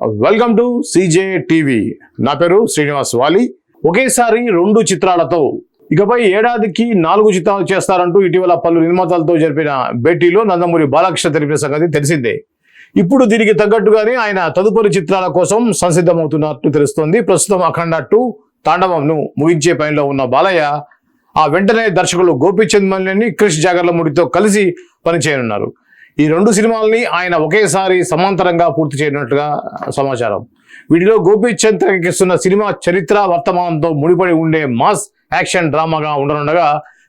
Welcome to CJ TV నా పేరు శ్రీనివాస్ వాలి. ఒకేసారి రెండు చిత్రాలతో ఇకపై ఏడాదికి నాలుగు చిత్రాలు చేస్తారంటూ ఇటీవల పలు నిర్మాతలతో జరిపిన భేటీలో నందమూరి బాలకృష్ణ తెలిపిన సంగతి తెలిసిందే. ఇప్పుడు దీనికి తగ్గట్టుగానే ఆయన తదుపరి చిత్రాల కోసం సంసిద్ధమవుతున్నట్టు తెలుస్తోంది. ప్రస్తుతం అఖండ టూ తాండవంను ముగించే పనిలో ఉన్న బాలయ్య ఆ వెంటనే దర్శకులు గోపీచంద్ మల్లిని క్రిష్ జాగర్లమూడితో కలిసి పనిచేయనున్నారు. ఈ రెండు సినిమాల్ని ఆయన ఒకేసారి సమాంతరంగా పూర్తి చేయనున్నట్టుగా సమాచారం. వీటిలో గోపీచంద్ తెరకెక్కిస్తున్న సినిమా చరిత్ర వర్తమానంతో ముడిపడి ఉండే మాస్ యాక్షన్ డ్రామాగా ఉండనుండగా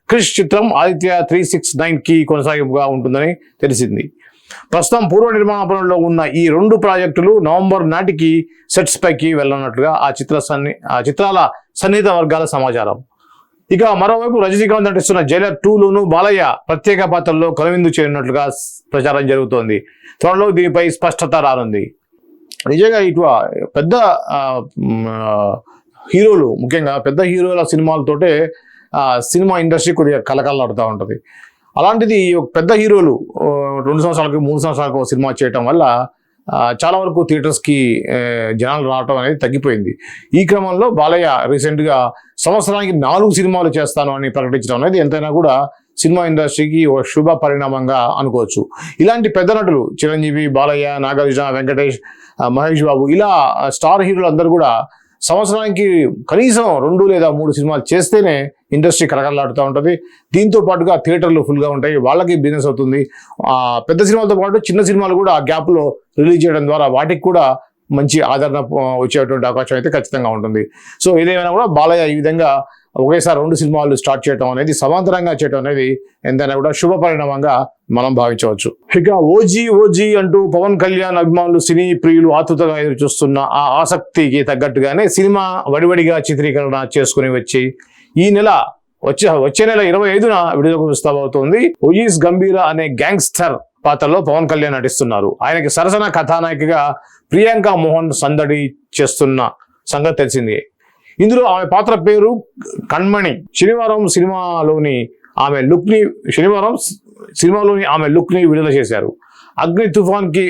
క్రిష్ చిత్రం ఆదిత్య త్రీ సిక్స్ నైన్కి కొనసాగింపుగా ఉంటుందని తెలిసింది. ప్రస్తుతం పూర్వ నిర్మాణ పనుల్లో ఉన్న ఈ రెండు ప్రాజెక్టులు నవంబర్ నాటికి సెట్స్ పైకి వెళ్ళనున్నట్లుగా ఆ చిత్ర సన్ని ఆ చిత్రాల సన్నిహిత వర్గాల సమాచారం. ఇక మరోవైపు రజనీకాంత్ నటిస్తున్న జైలర్ టూలోను బాలయ్య ప్రత్యేక పాత్రల్లో కనువిందు చేయనున్నట్లుగా ప్రచారం జరుగుతోంది. త్వరలో దీనిపై స్పష్టత రానుంది. నిజంగా ఇటు పెద్ద హీరోలు ముఖ్యంగా పెద్ద హీరోల సినిమాలతోటే ఆ, సినిమా ఇండస్ట్రీ కొద్దిగా కలకలాడుతూ ఉంటుంది. అలాంటిది ఈ పెద్ద హీరోలు రెండు సంవత్సరాలకు మూడు సంవత్సరాలకు సినిమా చేయటం వల్ల చాలా వరకు థియేటర్స్కి జనాలు రావటం అనేది తగ్గిపోయింది. ఈ క్రమంలో బాలయ్య రీసెంట్గా సంవత్సరానికి నాలుగు సినిమాలు చేస్తాను అని ప్రకటించడం అనేది ఎంతైనా కూడా సినిమా ఇండస్ట్రీకి ఒక శుభ పరిణామంగా అనుకోవచ్చు. ఇలాంటి పెద్ద నటులు చిరంజీవి బాలయ్య నాగార్జున వెంకటేష్ మహేష్ బాబు ఇలా స్టార్ హీరోలు అందరూ కూడా సంవత్సరానికి కనీసం రెండు లేదా మూడు సినిమాలు చేస్తేనే ఇండస్ట్రీ కలకలాడుతూ ఉంటుంది. దీంతో పాటుగా థియేటర్లు ఫుల్గా ఉంటాయి. వాళ్ళకి బిజినెస్ అవుతుంది. ఆ, పెద్ద సినిమాలతో పాటు చిన్న సినిమాలు కూడా ఆ గ్యాప్లో రిలీజ్ చేయడం ద్వారా వాటికి కూడా మంచి ఆదరణ వచ్చేటువంటి అవకాశం అయితే ఖచ్చితంగా ఉంటుంది. సో ఏదేమైనా కూడా బాలయ్య ఈ విధంగా ఒకేసారి రెండు సినిమాలు స్టార్ట్ చేయడం అనేది సమాంతరంగా చేయడం అనేది ఎంతైనా కూడా శుభ పరిణామంగా మనం భావించవచ్చు. ఇక ఓజీ ఓజీ అంటూ పవన్ కళ్యాణ్ అభిమానులు సినీ ప్రియులు ఆతృతగా ఎదురు చూస్తున్న ఆ ఆసక్తికి తగ్గట్టుగానే సినిమా వడివడిగా చిత్రీకరణ చేసుకుని వచ్చి ఈ నెల వచ్చే వచ్చే నెల ఇరవై ఐదున విడుదలకు ప్రస్తావవుతోంది ఒయీస్ గంభీర అనే గ్యాంగ్స్టర్ పాత్రలో పవన్ కళ్యాణ్ నటిస్తున్నారు. ఆయనకి సరసన కథానాయికగా ప్రియాంక మోహన్ సందడి చేస్తున్న సంగతి తెలిసిందే. ఇందులో ఆమె పాత్ర పేరు కణ్మణి. శనివారం సినిమాలోని ఆమె లుక్ని శనివారం సినిమాలోని ఆమె లుక్ని విడుదల చేశారు. అగ్ని తుఫాన్కి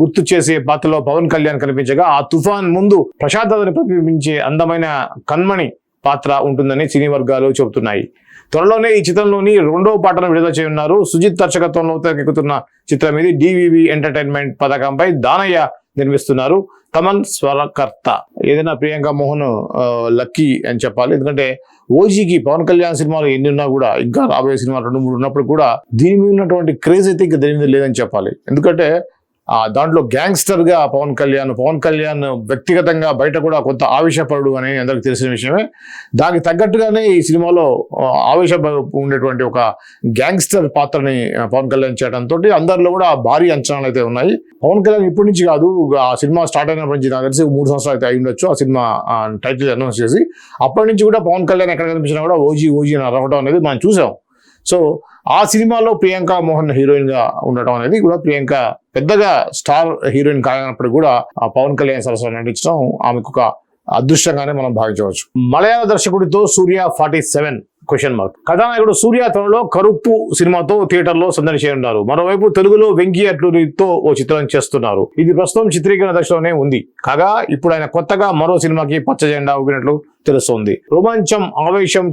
గుర్తు చేసే పాత్రలో పవన్ కళ్యాణ్ కనిపించగా ఆ తుఫాన్ ముందు ప్రశాంతతని ప్రతిబింబించే అందమైన కన్మణి పాత్ర ఉంటుందని సినీ వర్గాలు చెబుతున్నాయి. త్వరలోనే ఈ చిత్రంలోని రెండవ పాటను విడుదల చేయనున్నారు. సుజిత్ దర్శకత్వంలో తెరకెక్కుతున్న చిత్రం ఇది. డివివి ఎంటర్టైన్మెంట్ పథకంపై దానయ్య నిర్మిస్తున్నారు. తమన్ స్వరకర్త. ఏదైనా ప్రియాంక మోహన్ లక్కీ అని చెప్పాలి. ఎందుకంటే ఓజీకి పవన్ కళ్యాణ్ సినిమాలు ఎన్ని ఉన్నా కూడా ఇంకా రాబోయే సినిమాలు రెండు మూడు ఉన్నప్పుడు కూడా దీని మీద ఉన్నటువంటి క్రేజ్ అయితే ఇంకా దేని మీద లేదని చెప్పాలి. ఎందుకంటే దాంట్లో గ్యాంగ్స్టర్గా పవన్ కళ్యాణ్ పవన్ కళ్యాణ్ వ్యక్తిగతంగా బయట కూడా కొంత ఆవేశపరుడు అని అందరికి తెలిసిన విషయమే. దానికి తగ్గట్టుగానే ఈ సినిమాలో ఆవేశ ఉండేటువంటి ఒక గ్యాంగ్స్టర్ పాత్రని పవన్ కళ్యాణ్ చేయడంతో అందరిలో కూడా భారీ అంచనాలు అయితే ఉన్నాయి. పవన్ కళ్యాణ్ ఇప్పటి నుంచి కాదు ఆ సినిమా స్టార్ట్ అయినప్పటి నుంచి నాకు తెలిసి మూడు సంవత్సరాలు అయితే అయి ఉండొచ్చు ఆ సినిమా టైటిల్ అనౌన్స్ చేసి. అప్పటి నుంచి కూడా పవన్ కళ్యాణ్ ఎక్కడ కనిపించినా కూడా ఓజీ ఓజీ అని అరవడం అనేది మనం చూసాం. సో ఆ సినిమాలో ప్రియాంక మోహన్ హీరోయిన్గా ఉండటం అనేది కూడా ప్రియాంక పెద్దగా స్టార్ హీరోయిన్ కానప్పటికీ కూడా ఆ పవన్ కళ్యాణ్ సరస్వతి నటించడం ఆమెకు ఒక అదృష్టంగానే మనం భావించవచ్చు. మలయాళ దర్శకుడితో Suriya forty seven question mark. కథానాయకుడు సూర్య తనలో కరుప్పు సినిమాతో థియేటర్లో సందడి చేయనున్నారు. మరోవైపు తెలుగులో వెంకీ అట్లూరితో ఓ చిత్రం చేస్తున్నారు. ఇది ప్రస్తుతం చిత్రీకరణ దశలోనే ఉంది. కాగా ఇప్పుడు ఆయన కొత్తగా మరో సినిమాకి పచ్చ జెండా ఊపినట్లు తెలుస్తోంది. రోమాంచం ఆవేశం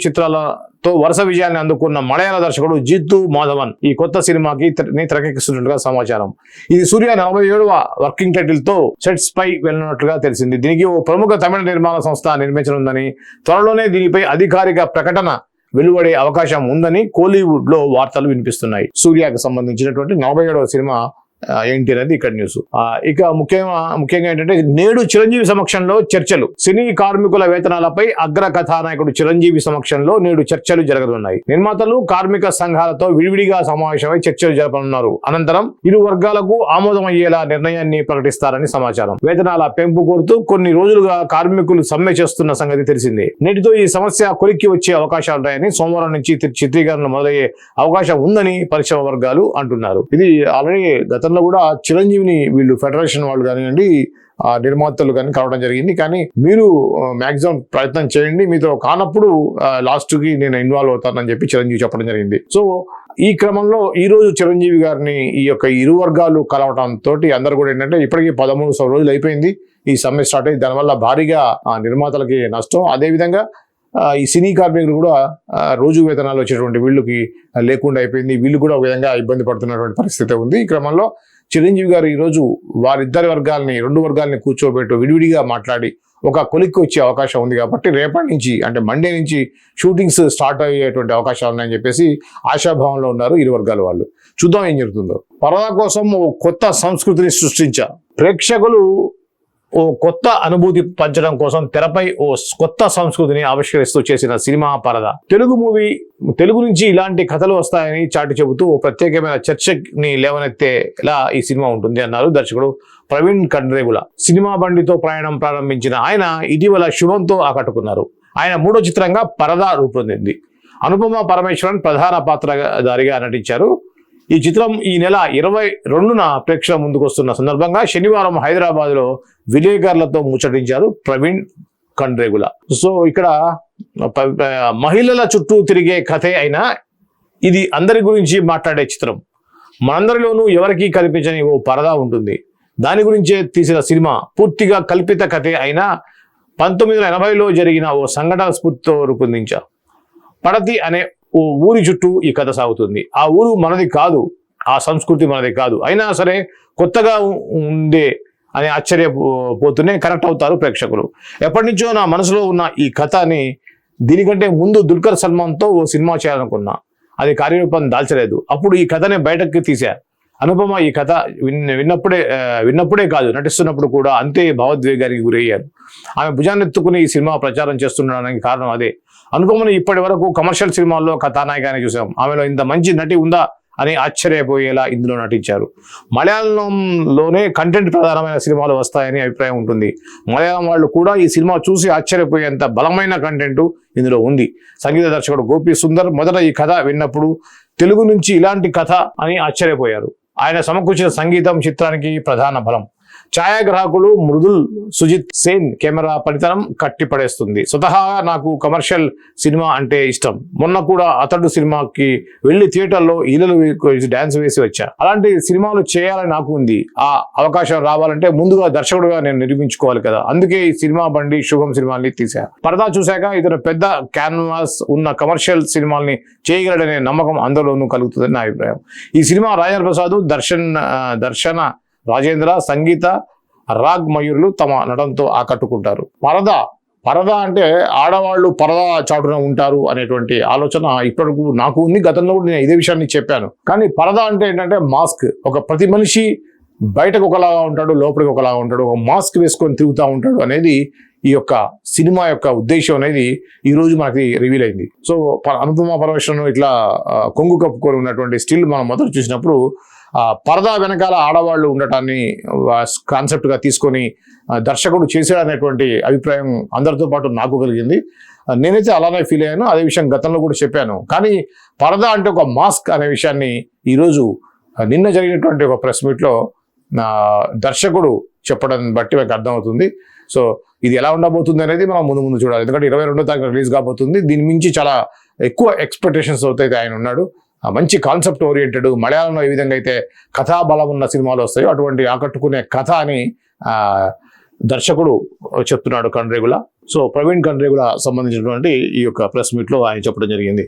తో వరుస విజయాన్ని అందుకున్న మలయాళ దర్శకుడు జిత్తు మాధవన్ ఈ కొత్త సినిమాకి తెరకెక్కిస్తున్నట్టుగా తెరకెక్కిస్తున్నట్లుగా సమాచారం. ఇది సూర్య నలభై ఏడవ వర్కింగ్ టైటిల్తో సెట్స్ పై వెళ్ళినట్లుగా తెలిసింది. దీనికి ఓ ప్రముఖ తమిళ నిర్మాణ సంస్థ నిర్మించనుందని త్వరలోనే దీనిపై అధికారిక ప్రకటన వెలువడే అవకాశం ఉందని కోలీవుడ్లో వార్తలు వినిపిస్తున్నాయి. సూర్యకు సంబంధించినటువంటి నలభై ఏడవ సినిమా ఏంటి అనేది ఇక్కడ న్యూస్ ఇక ముఖ్యంగా ముఖ్యంగా ఏంటంటే నేడు చిరంజీవి సమక్షంలో చర్చలు. సినీ కార్మికుల వేతనాలపై అగ్ర కథానాయకుడు చిరంజీవి సమక్షంలో నేడు చర్చలు జరగనున్నాయి. నిర్మాతలు కార్మిక సంఘాలతో విడివిడిగా సమావేశమై చర్చలు జరపనున్నారు. అనంతరం ఇరు వర్గాలకు ఆమోదం అయ్యేలా నిర్ణయాన్ని ప్రకటిస్తారని సమాచారం. వేతనాల పెంపు కోరుతూ కొన్ని రోజులుగా కార్మికులు సమ్మె చేస్తున్న సంగతి తెలిసిందే. నేటితో ఈ సమస్య కొలిక్కి వచ్చే అవకాశాలున్నాయని సోమవారం నుంచి చిత్రీకరణ మొదలయ్యే అవకాశం ఉందని పరిశ్రమ వర్గాలు అంటున్నారు. ఇది ఆల్రెడీ గత గతంలో కూడా చిరంజీవిని వీళ్ళు ఫెడరేషన్ వాళ్ళు కానివ్వండి ఆ నిర్మాతలు కానీ కలవడం జరిగింది. కానీ మీరు మాక్సిమం ప్రయత్నం చేయండి. మీతో కానప్పుడు లాస్ట్కి నేను ఇన్వాల్వ్ అవుతానని చెప్పి చిరంజీవి చెప్పడం జరిగింది. సో ఈ క్రమంలో ఈ రోజు చిరంజీవి గారిని ఈ యొక్క ఇరు వర్గాలు కలవటంతో అందరు కూడా ఏంటంటే ఇప్పటికీ పదమూడు రోజులు అయిపోయింది. ఈ సమ్మె స్టార్ట్ అయ్యి దానివల్ల భారీగా ఆ, నిర్మాతలకి నష్టం. అదేవిధంగా ఈ సినీ కార్మికులు కూడా రోజు వేతనాలు వచ్చేటువంటి వీళ్ళకి లేకుండా అయిపోయింది. వీళ్ళు కూడా ఒక విధంగా ఇబ్బంది పడుతున్నటువంటి పరిస్థితి ఉంది. ఈ క్రమంలో చిరంజీవి గారు ఈరోజు వారిద్దరి వర్గాల్ని రెండు వర్గాల్ని కూర్చోబెట్టు విడివిడిగా మాట్లాడి ఒక కొలిక్కి వచ్చే అవకాశం ఉంది కాబట్టి రేపటి నుంచి అంటే మండే నుంచి షూటింగ్స్ స్టార్ట్ అయ్యేటువంటి అవకాశాలు ఉన్నాయని చెప్పేసి ఆశాభావంలో ఉన్నారు ఇరు వర్గాల వాళ్ళు. చూద్దాం ఏం జరుగుతుందో. పరదా కోసం కొత్త సంస్కృతిని సృష్టించా. ప్రేక్షకులు ఓ కొత్త అనుభూతి పంచడం కోసం తెరపై ఓ కొత్త సంస్కృతిని ఆవిష్కరిస్తూ చేసిన సినిమా పరద. తెలుగు మూవీ తెలుగు నుంచి ఇలాంటి కథలు వస్తాయని చాటి చెబుతూ ఓ ప్రత్యేకమైన చర్చని లేవనెత్తేలా ఈ సినిమా ఉంటుంది అన్నారు దర్శకుడు ప్రవీణ్ కండ్రేగుల సినిమా బండితో ప్రయాణం ప్రారంభించిన ఆయన ఇటీవల శుభంతో ఆకట్టుకున్నారు. ఆయన మూడో చిత్రంగా పరద రూపొందింది. అనుపమ పరమేశ్వరన్ ప్రధాన పాత్రధారిగా నటించారు. ఈ చిత్రం ఈ నెల ఇరవై రెండున ప్రేక్షకుల ముందుకు వస్తున్న సందర్భంగా శనివారం హైదరాబాద్లో విలేకరులతో ముచ్చటించారు ప్రవీణ్ కండ్రేగుల సో ఇక్కడ ప- మహిళల చుట్టూ తిరిగే కథే అయినా ఇది అందరి గురించి మాట్లాడే చిత్రం. మనందరిలోనూ ఎవరికీ కల్పించని ఓ పరదా ఉంటుంది. దాని గురించే తీసిన సినిమా పూర్తిగా కల్పిత కథే అయినా పంతొమ్మిది వందల ఎనభైలో జరిగిన ఓ సంఘటన స్ఫూర్తితో రూపొందించారు. పడతి అనే ఓ ఊరి చుట్టూ ఈ కథ సాగుతుంది. ఆ ఊరు మనది కాదు. ఆ సంస్కృతి మనది కాదు. అయినా సరే కొత్తగా ఉండే అనే అని ఆశ్చర్యపోతూనే కనెక్ట్ అవుతారు ప్రేక్షకులు. ఎప్పటి నుంచో నా మనసులో ఉన్న ఈ కథని దీనికంటే ముందు దుల్కర్ సల్మాన్తో ఓ సినిమా చేయాలనుకున్నా. అది కార్యరూపం దాల్చలేదు. అప్పుడు ఈ కథని బయటకు తీశా. అనుపమ ఈ కథ విన్న విన్నప్పుడే విన్నప్పుడే కాదు నటిస్తున్నప్పుడు కూడా అంతే భావోద్వేగానికి గురయ్యారు. ఆమె భుజాన్నెత్తుకుని ఈ సినిమా ప్రచారం చేస్తుండడానికి కారణం అదే. అనుకోమని ఇప్పటి వరకు కమర్షియల్ సినిమాల్లో కథానాయకాన్ని చూసాం. ఆమెలో ఇంత మంచి నటి ఉందా అని ఆశ్చర్యపోయేలా ఇందులో నటించారు. మలయాళంలోనే కంటెంట్ ప్రధానమైన సినిమాలు వస్తాయని అభిప్రాయం ఉంటుంది. మలయాళం వాళ్ళు కూడా ఈ సినిమా చూసి ఆశ్చర్యపోయేంత బలమైన కంటెంట్ ఇందులో ఉంది. సంగీత దర్శకుడు గోపి సుందర్ మొదట ఈ కథ విన్నప్పుడు తెలుగు నుంచి ఇలాంటి కథ అని ఆశ్చర్యపోయారు. ఆయన సమకూర్చిన సంగీతం చిత్రానికి ప్రధాన బలం. ఛాయాగ్రాహకులు మృదుల్ సుజిత్ సేన్ కెమెరా పనితనం కట్టిపడేస్తుంది. స్వతహాగా నాకు కమర్షియల్ సినిమా అంటే ఇష్టం. మొన్న కూడా అతడు సినిమాకి వెళ్ళి థియేటర్లో ఈలలు డాన్స్ వేసి వచ్చా. అలాంటి సినిమాలు చేయాలని నాకు ఉంది. ఆ అవకాశం రావాలంటే ముందుగా దర్శకుడుగా నేను నిర్మించుకోవాలి కదా. అందుకే ఈ సినిమా బండి శుభం సినిమాని తీసా పరదా చూశాక ఇతను పెద్ద క్యాన్వాస్ ఉన్న కమర్షియల్ సినిమాల్ని చేయగలడనే నమ్మకం అందరిలోనూ కలుగుతుందని నా అభిప్రాయం. ఈ సినిమా రాజేంద్ర ప్రసాద్ దర్శన్ దర్శన రాజేంద్ర సంగీత రాగ్ మయూరులు తమ నటనతో ఆకట్టుకుంటారు. పరద పరద అంటే ఆడవాళ్ళు పరద చాటున ఉంటారు అనేటువంటి ఆలోచన ఇప్పటికు నాకు ఉంది. గతంలో కూడా నేను ఇదే విషయాన్ని చెప్పాను. కానీ పరద అంటే ఏంటంటే మాస్క్. ఒక ప్రతి మనిషి బయటకు ఒకలాగా ఉంటాడు లోపలికి ఒకలాగా ఉంటాడు ఒక మాస్క్ వేసుకొని తిరుగుతూ ఉంటాడు అనేది ఈ యొక్క సినిమా యొక్క ఉద్దేశం అనేది ఈ రోజు మనకి రివీల్ అయింది. సో ప- అనుపమ పరమేశ్వరన్ ఇట్లా కొంగు కప్పుకొని ఉన్నటువంటి స్టిల్ మనం మొదలు చూసినప్పుడు పరదా వెనకాల ఆడవాళ్ళు ఉండటాన్ని కాన్సెప్ట్గా తీసుకొని దర్శకుడు చేశాడనేటువంటి అభిప్రాయం అందరితో పాటు నాకు కలిగింది. నేనైతే అలానే ఫీల్ అయ్యాను. అదే విషయం గతంలో కూడా చెప్పాను. కానీ పరదా అంటే ఒక మాస్క్ అనే విషయాన్ని ఈరోజు నిన్న జరిగినటువంటి ఒక ప్రెస్ మీట్లో దర్శకుడు చెప్పడం బట్టి మనకు అర్థమవుతుంది. సో ఇది ఎలా ఉండబోతుంది అనేది మనం ముందు ముందు చూడాలి. ఎందుకంటే ఇరవై రెండో తారీఖు రిలీజ్ కాబోతుంది. దీని మించి చాలా ఎక్కువ ఎక్స్పెక్టేషన్స్ అయితే ఆయన ఉన్నాడు. మంచి కాన్సెప్ట్ ఓరియంటెడ్ మలయాళంలో ఏ విధంగా అయితే కథాబలం ఉన్న సినిమాలు వస్తాయో అటువంటి ఆకట్టుకునే కథ అని దర్శకుడు చెప్తున్నాడు కండ్రేగుల సో ప్రవీణ్ కండ్రేగుల సంబంధించినటువంటి ఈ యొక్క ప్రెస్ మీట్లో ఆయన చెప్పడం జరిగింది.